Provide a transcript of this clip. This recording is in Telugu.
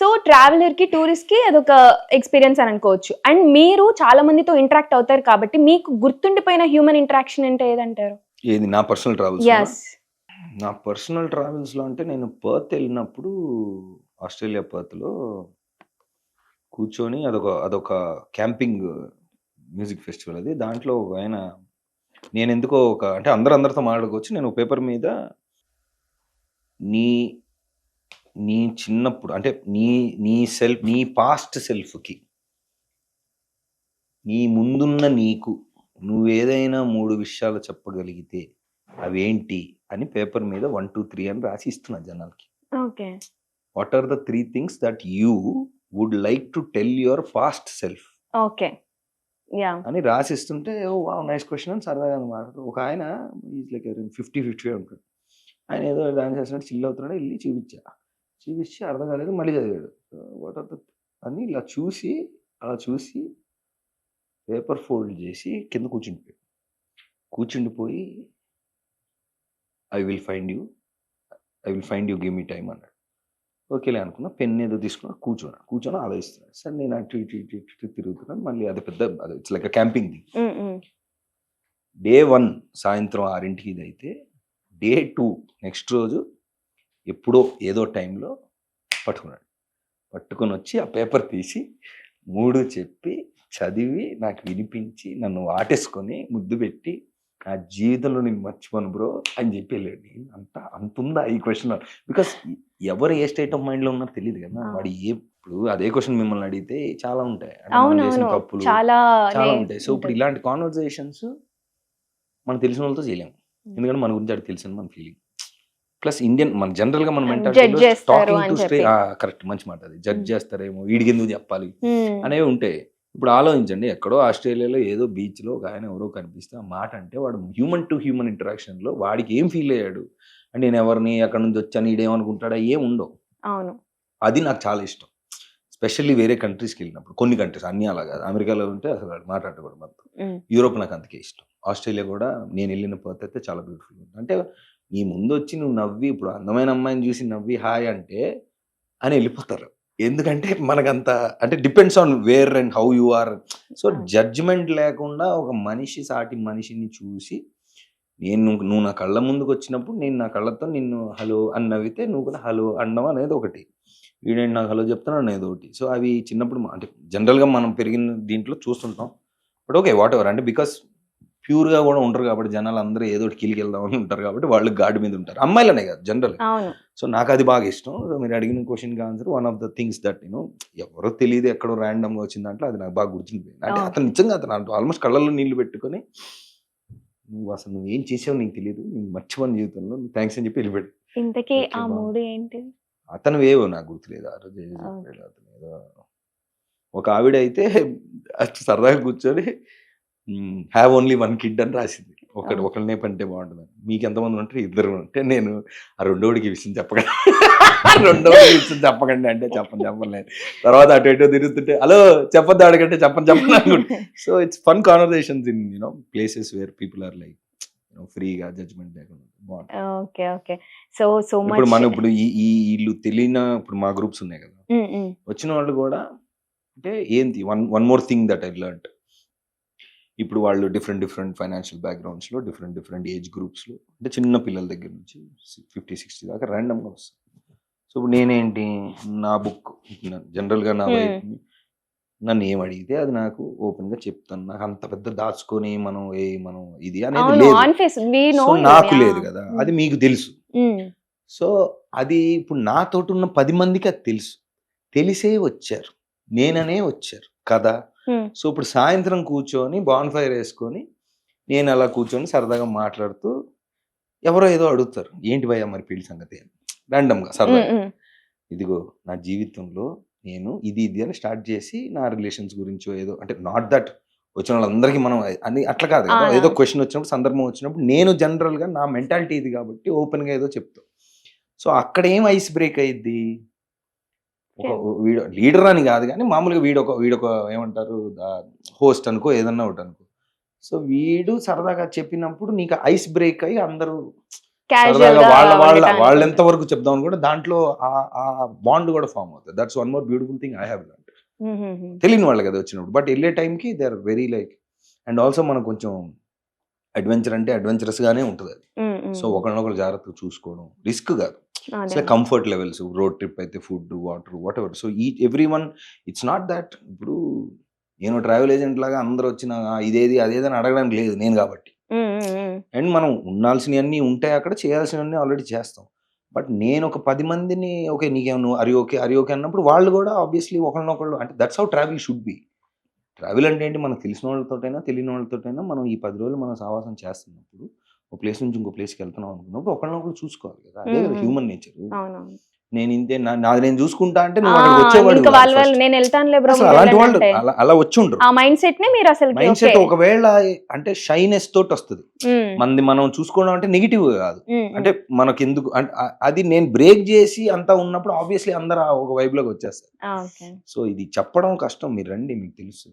సో ట్రావెలర్కి టూరిస్ట్కి అదొక ఎక్స్పీరియన్స్ అని అనుకోవచ్చు. అండ్ మీరు చాలా మందితో ఇంటరాక్ట్ అవుతారు కాబట్టి మీకు గుర్తుండిపోయిన హ్యూమన్ ఇంటరాక్షన్ అంటే ఏదంటారు? ఏది? నా పర్సనల్ ట్రావెల్స్ నా పర్సనల్ ట్రావెల్స్లో అంటే నేను పర్త్ వెళ్ళినప్పుడు ఆస్ట్రేలియా పర్త్లో కూర్చొని అదొక అదొక క్యాంపింగ్ మ్యూజిక్ ఫెస్టివల్ అది. దాంట్లో ఒక ఆయన నేను ఎందుకో ఒక అంటే అందరు అందరితో మాట్లాడుకోవచ్చు. నేను పేపర్ మీద నీ నీ చిన్నప్పుడు అంటే నీ నీ సెల్ఫ్ నీ పాస్ట్ సెల్ఫ్కి నీ ముందున్న నీకు నువ్వేదైనా మూడు విషయాలు చెప్పగలిగితే అవేంటి అని పేపర్ మీద వన్ టూ త్రీ అని రాసి ఇస్తున్నా జనాలకి. Okay. What are the three things that you would like to tell your past self okay. Yeah. అని రాసిస్తుంటే ఓ వా నైస్ క్వశ్చన్ అని సరదాగా అనమాట ఒక ఆయన ఈజ్ లైక్ ఫిఫ్టీ ఫిఫ్టీ ఉంటాడు ఆయన ఏదో డాన్స్ చేస్తున్నాడు చిల్ అవుతున్నాడు వెళ్ళి చూపించా. చూపించి అర్థం కాలేదు మళ్ళీ చదివాడు. వాట్ ఆర్ ద అని ఇలా చూసి అలా చూసి పేపర్ ఫోల్డ్ చేసి కింద కూర్చుండిపోయాడు కూర్చుండిపోయి I will find you I will find you give me time అన్నాడు. ఓకేలే అనుకున్నా పెన్ ఏదో తీసుకున్నా కూర్చోన్నా కూర్చొని ఆలోచిస్తున్నాను సరే నేను అటు ఇటు ఇటు ఇటు తిరుగుతున్నాను. మళ్ళీ అది పెద్ద అది it's like camping thing day one సాయంత్రం ఆరింటికి ఇది అయితే డే టూ నెక్స్ట్ రోజు ఎప్పుడో ఏదో టైంలో పట్టుకున్నాడు. పట్టుకొని వచ్చి ఆ పేపర్ తీసి మూడు చెప్పి చదివి నాకు వినిపించి నన్ను వాటేసుకొని ముద్దు పెట్టి నా జీవితంలో నేను మర్చిపోను బ్రో అని చెప్పి వెళ్ళాడు. నేను అంత అంత ఉందా ఈ క్వశ్చన్ బికాస్ ఎవరు ఏ స్టేట్ ఆఫ్ మైండ్లో ఉన్నారో తెలియదు కదా. వాడు ఏ ఇప్పుడు అదే క్వశ్చన్ మిమ్మల్ని అడిగితే చాలా ఉంటాయి. మనం తప్పులు చాలా ఉంటాయి. సో ఇప్పుడు. ఇలాంటి కాన్వర్జేషన్స్ మనకు తెలిసిన వాళ్ళతో చేయలేము ఎందుకంటే మన గురించి అది తెలిసిన మన ఫీలింగ్ ప్లస్ ఇండియన్ మన జనరల్గా మన. కరెక్ట్ మంచి మాట అది. జడ్జ్. చేస్తారేమో వీడికి ఎందుకు చెప్పాలి. అనేవి ఉంటాయి ఇప్పుడు ఆలోచించండి ఎక్కడో ఆస్ట్రేలియాలో ఏదో బీచ్లో ఒక ఆయన ఎవరో కనిపిస్తే ఆ మాట అంటే వాడు హ్యూమన్ టు హ్యూమన్ ఇంటరాక్షన్లో వాడికి ఏం ఫీల్ అయ్యాడు? అంటే నేను ఎవరిని అక్కడ నుంచి వచ్చాను ఈడేమనుకుంటాడా ఏం ఉండవు. అవును. అది నాకు చాలా ఇష్టం. స్పెషల్లీ వేరే కంట్రీస్కి వెళ్ళినప్పుడు కొన్ని కంట్రీస్ అన్ని అలా కాదు. అమెరికాలో ఉంటే అసలు మాట్లాడకూడదు మొత్తం. యూరోప్ నాకు అందుకే ఇష్టం. ఆస్ట్రేలియా కూడా నేను వెళ్ళిన పర్త్ అయితే చాలా బ్యూటిఫుల్ ఉంది అంటే నీ ముందు వచ్చి నువ్వు నవ్వి ఇప్పుడు అందమైన అమ్మాయిని చూసి నవ్వి హాయ్ అంటే అని వెళ్ళిపోతారు. ఎందుకంటే మనకంత అంటే depends on where and how you are so. Judgement లేకుండా ఒక మనిషి సాటి మనిషిని చూసి నేను నువ్వు నా కళ్ళ ముందుకు వచ్చినప్పుడు నేను నా కళ్ళతో నిన్ను హలో అని నవ్వితే నువ్వు కూడా హలో అనడం అనేది ఒకటి. వీడేంటి నాకు హలో చెప్తున్నాను అనేది ఒకటి. సో అవి చిన్నప్పుడు అంటే జనరల్గా మనం పెరిగిన దీంట్లో చూస్తుంటాం. బట్ ఓకే వాట్ ఎవర్ అంటే బికాస్ ప్యూర్గా కూడా ఉంటారు కాబట్టి జనాలు అందరూ ఏదో ఒకటి కిలికి వెళ్దామని ఉంటారు కాబట్టి వాళ్ళు గాడి మీద ఉంటారు. అమ్మాయిలనే కాదు జనరల్ సో నాకు అది బాగా ఇష్టం. సో మీరు అడిగిన క్వశ్చన్కి answer one of the things that నేను ఎవరో తెలియదు ఎక్కడో ర్యాండమ్గా వచ్చిన దాంట్లో అది నాకు బాగా గుర్తుండిపోయింది. అంటే. అతను నిజంగా అతను ఆల్మోస్ట్ కళ్ళల్లో నీళ్ళు పెట్టుకొని నువ్వు అసలు నువ్వు ఏం చేసావు నీకు తెలియదు నేను మర్చిపోయిన జీవితంలో థ్యాంక్స్ అని చెప్పి వెళ్ళిపెట్టు ఇంతకీ ఆ. మూడు ఏంటి? అతను వేవో నాకు గుర్తులేదు. ఆ రోజు అతను ఏదో. ఒక ఆవిడ అయితే సరదాగా కూర్చొని హ్యావ్ ఓన్లీ వన్ కిడ్ అని రాసింది. ఒకటి. ఒకరినే పంటే బాగుంటుంది మీకు ఎంతమంది ఉంటారు ఇద్దరు ఉంటే నేను ఆ రెండోడికి విషయం చెప్పకండి. రెండోడికి విషయం చెప్పకండి అంటే చెప్పను చెప్పలేదు తర్వాత అటు ఇటు తిరుగుతుంటే హలో చెప్పొద్దు అడగంటే చెప్పను చెప్పను అనుకుంటే. So it's fun conversations in you know places where people are like ఫ్రీగా జడ్జ్మెంట్ లేకుండా బాగుంటుంది. ఓకే ఓకే సో సో ఇప్పుడు మనం ఇప్పుడు ఈ ఈ ఇల్లు తెలియని ఇప్పుడు మా గ్రూప్స్ ఉన్నాయి కదా. వచ్చిన వాళ్ళు కూడా అంటే ఏంటి? One one more thing that I learn ఇప్పుడు వాళ్ళు డిఫరెంట్ డిఫరెంట్ ఫైనాన్షియల్ బ్యాక్గ్రౌండ్స్లో డిఫరెంట్ డిఫరెంట్ ఏజ్ గ్రూప్స్లో అంటే చిన్న పిల్లల దగ్గర నుంచి ఫిఫ్టీ సిక్స్టీ దాకా ర్యాండమ్గా వస్తాయి. సో ఇప్పుడు నేనేంటి? నా బుక్ జనరల్గా నా Hmm. వైఫ్ నన్ను ఏం అడిగితే అది నాకు ఓపెన్గా చెప్తాను. నాకు అంత పెద్ద దాచుకొని మనం ఏ మనం ఇది అనేది లేదు. సో నాకు లేదు కదా. అది మీకు తెలుసు. Hmm. సో అది ఇప్పుడు నాతోటి ఉన్న పది మందికి అది తెలుసు. తెలిసే వచ్చారు. నేననే వచ్చారు. కదా Hmm. సో ఇప్పుడు సాయంత్రం కూర్చొని బాన్ ఫైర్ వేసుకొని నేను అలా కూర్చొని సరదాగా మాట్లాడుతూ ఎవరో ఏదో అడుగుతారు. ఏంటి భయ్యా మరి పెళ్ళి సంగతి? అని. ర్యాండమ్గా సరదాగా. ఇదిగో నా జీవితంలో నేను ఇది ఇది అని స్టార్ట్ చేసి నా రిలేషన్స్ గురించో ఏదో అంటే నాట్ దట్ వచ్చిన వాళ్ళందరికీ మనం అని అట్లా కాదు. ఏదో క్వశ్చన్ వచ్చినప్పుడు సందర్భం వచ్చినప్పుడు నేను జనరల్గా నా మెంటాలిటీ ఇది కాబట్టి ఓపెన్గా ఏదో చెప్తా సో అక్కడ ఏం ఐస్ బ్రేక్ అయ్యిద్ది ఒక వీడు లీడర్ అని కాదు కానీ మామూలుగా వీడొక వీడొక ఏమంటారు హోస్ట్ అనుకో ఏదన్నా ఒకటి అనుకో సో వీడు సరదాగా చెప్పినప్పుడు నీకు ఐస్ బ్రేక్ అయ్యి అందరూ సరదాగా వాళ్ళ వాళ్ళ. వాళ్ళు ఎంత వరకు చెప్దాం కూడా దాంట్లో ఆ- ఆ బాండ్ కూడా ఫామ్ అవుతుంది that's one more beautiful thing I have learn. తెలియని వాళ్ళు కదా వచ్చినప్పుడు బట్ వెళ్ళే టైంకి they are very like and also మనకు కొంచెం అడ్వెంచర్ అంటే అడ్వెంచరస్ గానే ఉంటుంది అది. సో ఒకరినొకరు జాగ్రత్తగా చూసుకోవడం రిస్క్ కాదు. It's comfort levels road trip అయితే food water whatever so ఈ every one it's not that ఇప్పుడు నేను ట్రావెల్ ఏజెంట్ లాగా అందరూ వచ్చిన "ఆ, ఇదేది అదేదని అడగడానికి లేదు నేను కాబట్టి. అండ్ మనం ఉండాల్సినవన్నీ ఉంటాయి అక్కడ చేయాల్సినవన్నీ ఆల్రెడీ చేస్తాం. బట్ నేను ఒక పది మందిని ఓకే నీకేమో అరి ఓకే అరి ఓకే అన్నప్పుడు వాళ్ళు కూడా ఆబ్వియస్లీ ఒకళ్ళనొకళ్ళు అంటే that's how travel should be travel అంటే ఏంటి? మనకు తెలిసిన వాళ్ళతోటైనా తెలియని వాళ్ళతోటైనా మనం ఈ పది రోజులు మనం సావాసం చేస్తున్నప్పుడు ఒక ప్లేస్ నుంచి ఇంకో ప్లేస్కి వెళ్తున్నాం అనుకున్నప్పుడు ఒకళ్ళనొకళ్ళు చూసుకోవాలి కదా. అదే కదా. హ్యూమన్ నేచర్ నేను ఇంతే నాది నేను చూసుకుంటా అంటే వచ్చేవాడు. నేను వెళ్తానులే అలాంటి వాళ్ళు అలా వచ్చి ఉండరు ఆ మైండ్ సెట్ నే మీరు అసలు మైండ్ సెట్ ఒకవేళ అంటే షైనెస్ తోటి వస్తుంది. మంది మనం చూసుకోవడం అంటే నెగిటివ్ కాదు. అంటే మనకి ఎందుకు అది నేను బ్రేక్ చేసి అంతా ఉన్నప్పుడు ఆబ్వియస్లీ అందరు ఒక వైబ్లోకి వచ్చేస్తారు. సో ఇది చెప్పడం కష్టం. మీరు రండి మీకు తెలుసు.